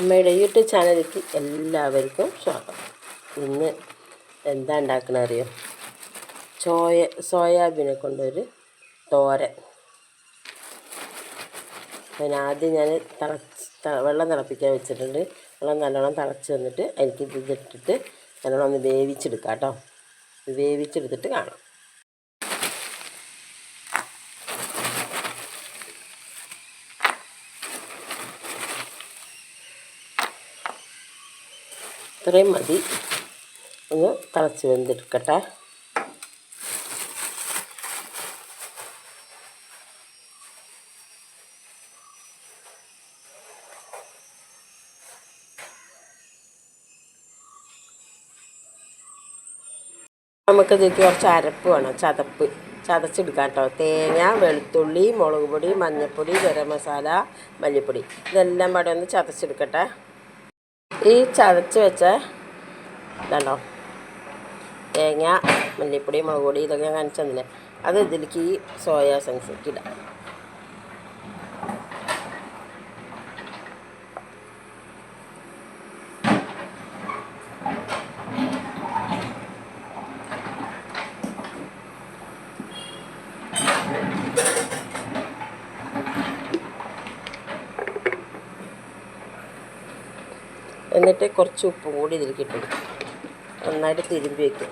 അമ്മയുടെ യൂട്യൂബ് ചാനലിലേക്ക് എല്ലാവർക്കും സ്വാഗതം. ഇന്ന് എന്താ ഉണ്ടാക്കണ അറിയോ? സോയ സോയാബീനെ കൊണ്ടൊരു തോരൻ. പിന്നെ ആദ്യം ഞാൻ തിളച്ച് വെള്ളം തിളപ്പിക്കാൻ വെച്ചിട്ടുണ്ട്. വെള്ളം നല്ലോണം തിളച്ച് വന്നിട്ട് എനിക്ക് ഇത് ഇതിട്ടിട്ട് നല്ലോണം ഒന്ന് വേവിച്ചെടുക്കാം കേട്ടോ. വേവിച്ചെടുത്തിട്ട് കാണാം. ഇത്രയും മതി. ഒന്ന് തിളച്ച് വെന്തെടുക്കട്ടെ. നമുക്കിതിലേക്ക് കുറച്ച് അരപ്പ് വേണം ചതപ്പ്. ചതച്ചെടുക്കാം കേട്ടോ. തേങ്ങ വെളുത്തുള്ളി മുളക് പൊടി മഞ്ഞൾപ്പൊടി ഗരം മസാല മല്ലിപ്പൊടി. ഇതെല്ലാം പാടെ ഒന്ന് ചതച്ചെടുക്കട്ടെ. ഈ ചതച്ച് വെച്ച ഇതുണ്ടോ തേങ്ങ മല്ലിപ്പൊടി മുളക് പൊടി ഇതൊക്കെ ഞാൻ കാണിച്ചു തന്നില്ലേ? അത് ഇതിലേക്ക് ഈ സോയാ സെൻസിലേക്ക് ഇടാം. എന്നിട്ട് കുറച്ച് ഉപ്പും കൂടി ഇതിലേക്ക് ഇട്ടു നന്നായിട്ട് തിരുമ്പി വയ്ക്കും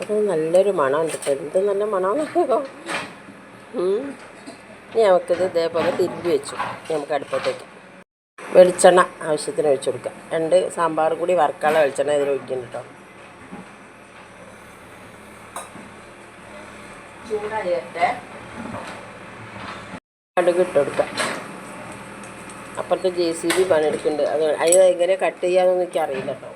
അത് നല്ലൊരു മണം. ഉണ്ട് എന്ത് നല്ല മണമെന്നോ ഇനി നമുക്കിത് ഇതേപോലെ തിരുമ്പി വെച്ചു. നമുക്ക് അടുപ്പത്തേക്ക് വെളിച്ചെണ്ണ ആവശ്യത്തിന് ഒഴിച്ചു കൊടുക്കാം. രണ്ട് സാമ്പാർ കൂടി വറുക്കാനുള്ള വെളിച്ചെണ്ണ ഇതിൽ ഒഴിക്കുന്നുണ്ട് കേട്ടോ. ചൂടായി വരട്ടെ കടുക് ഇട്ട് കൊടുക്കാം. അപ്പുറത്ത് ജെ സി ബി പണിയെടുക്കുന്നുണ്ട്. അത് അത് എങ്ങനെ കട്ട് ചെയ്യാന്നൊന്നും എനിക്ക് അറിയില്ല കേട്ടോ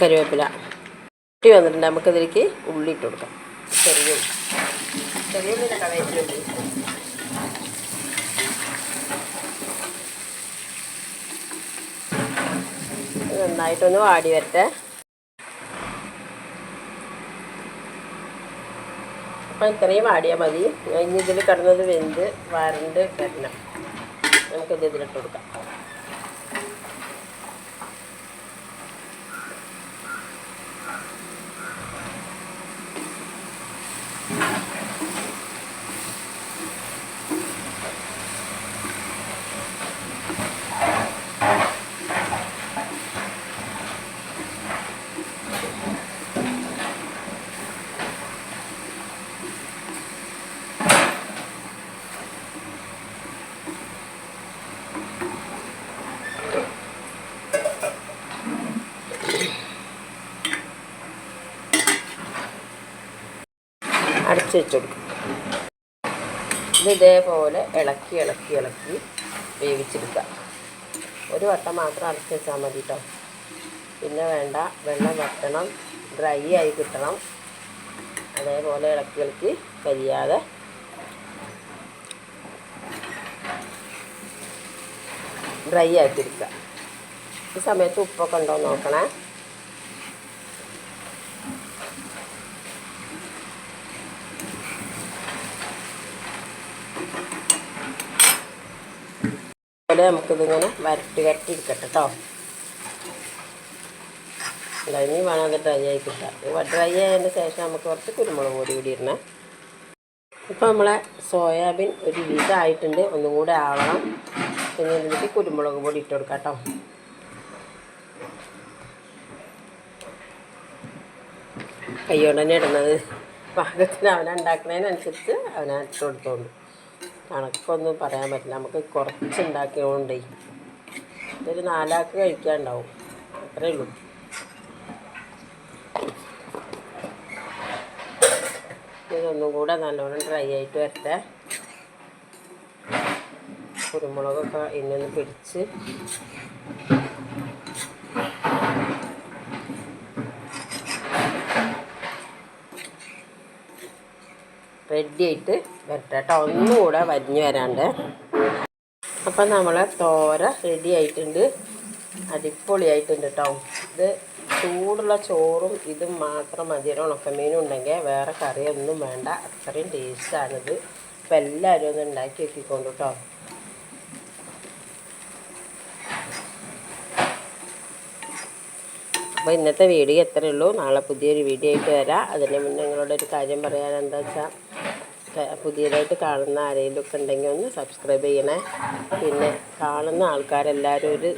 കറിവേപ്പില കുട്ടി വന്നിട്ടുണ്ട്. നമുക്കതിലേക്ക് ഉള്ളി ഇട്ട് കൊടുക്കാം. ചെറിയ ഉള്ളി. ചെറിയ ഉള്ളിന്റെ കടയിലുണ്ട് നന്നായിട്ടൊന്ന് വാടി വരട്ടെ. അപ്പം ഇത്രയും വാടിയാൽ മതി. ഇനി ഇതിൽ കിടന്നത് വെന്ത് വരണ്ട് വരണം. നമുക്കിത് ഇതിലിട്ട് കൊടുക്കാം. അടച്ച് വെച്ച് കൊടുക്കും ഇത് ഇതേപോലെ ഇളക്കി ഇളക്കി ഇളക്കി വേവിച്ചെടുക്കുക. ഒരു വട്ടം മാത്രം അടച്ച് വെച്ചാൽ മതി കേട്ടോ പിന്നെ വേണ്ട വെള്ളം വറ്റണം ഡ്രൈ ആയി കിട്ടണം. അതേപോലെ ഇളക്കി ഇളക്കി കരിയാതെ ഡ്രൈ ആക്കി എടുക്കുക. ഈ സമയത്ത് ഉപ്പൊക്കെ ഉണ്ടോ നോക്കണേ. അതുപോലെ നമുക്കിതിങ്ങനെ വരട്ടി വരട്ടി എടുക്കട്ടെ കേട്ടോ ഇനി വേണം അത് ഡ്രൈ ആയി കിട്ടാം ഡ്രൈ ആയതിന്റെ ശേഷം നമുക്ക് കുറച്ച് കുരുമുളക് പൊടി കൂടി ഇടണേ. ഇപ്പം നമ്മളെ സോയാബീൻ ഒരു വിധമായിട്ടുണ്ട് ഒന്നും കൂടെ ആവണം. പിന്നെ ഇതിലേക്ക് കുരുമുളക് പൊടി ഇട്ട് കൊടുക്കാം കേട്ടോ കൈകൊണ്ട് തന്നെ ഇടുന്നത്. പാകത്തിന് അവനുണ്ടാക്കുന്നതിനനുസരിച്ച് അവനാ ഇട്ട് കൊടുത്തോളൂ. കണക്കൊന്നും പറയാൻ പറ്റില്ല. നമുക്ക് കുറച്ച് ഉണ്ടാക്കിയതുകൊണ്ടേ ഇതൊരു നാലാക്ക് കഴിക്കാനുണ്ടാവും. അത്രേ ഉള്ളൂ. ഇതൊന്നും കൂടെ നല്ലോണം ഡ്രൈ ആയിട്ട് വരട്ടെ. കുരുമുളകൊക്കെ ഇന്നൊന്ന് പിടിച്ച് റെഡി ആയിട്ട് വരട്ടെ കേട്ടോ ഒന്നുകൂടെ വരിഞ്ഞ് വരാണ്ട്. അപ്പം നമ്മളെ തോര റെഡി ആയിട്ടുണ്ട്. അടിപൊളിയായിട്ടുണ്ട് കേട്ടോ ഇത് ചൂടുള്ള ചോറും ഇതും മാത്രം മതി. ഒരു ഉണക്കമീനും ഉണ്ടെങ്കിൽ വേറെ കറിയൊന്നും വേണ്ട. അത്രയും ടേസ്റ്റാണിത് അപ്പം എല്ലാവരും ഒന്ന് ഉണ്ടാക്കി വെക്കിക്കൊണ്ട് കേട്ടോ അപ്പോൾ ഇന്നത്തെ വീഡിയോ എത്രയേ ഉള്ളൂ. നാളെ പുതിയൊരു വീഡിയോ ആയിട്ട് വരാം. അതിന് മുന്നേ നിങ്ങളോട് ഒരു കാര്യം പറയാൻ എന്താ വെച്ചാൽ പുതിയതായിട്ട് കാണുന്ന ആരെങ്കിലും ഒക്കെ ഉണ്ടെങ്കിൽ ഒന്ന് സബ്സ്ക്രൈബ് ചെയ്യണേ. പിന്നെ കാണുന്ന ആൾക്കാരെല്ലാവരും ഒരു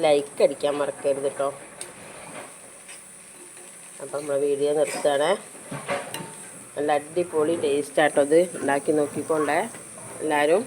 ലൈക്ക് അടിക്കാൻ മറക്കരുത് കേട്ടോ അപ്പം നമ്മൾ വീഡിയോ നിർത്തുകയാണേ. നല്ല അടിപൊളി ടേസ്റ്റ് ആട്ടോ ഇത്. ഉണ്ടാക്കി നോക്കിക്കൊണ്ടേ. എല്ലാവരും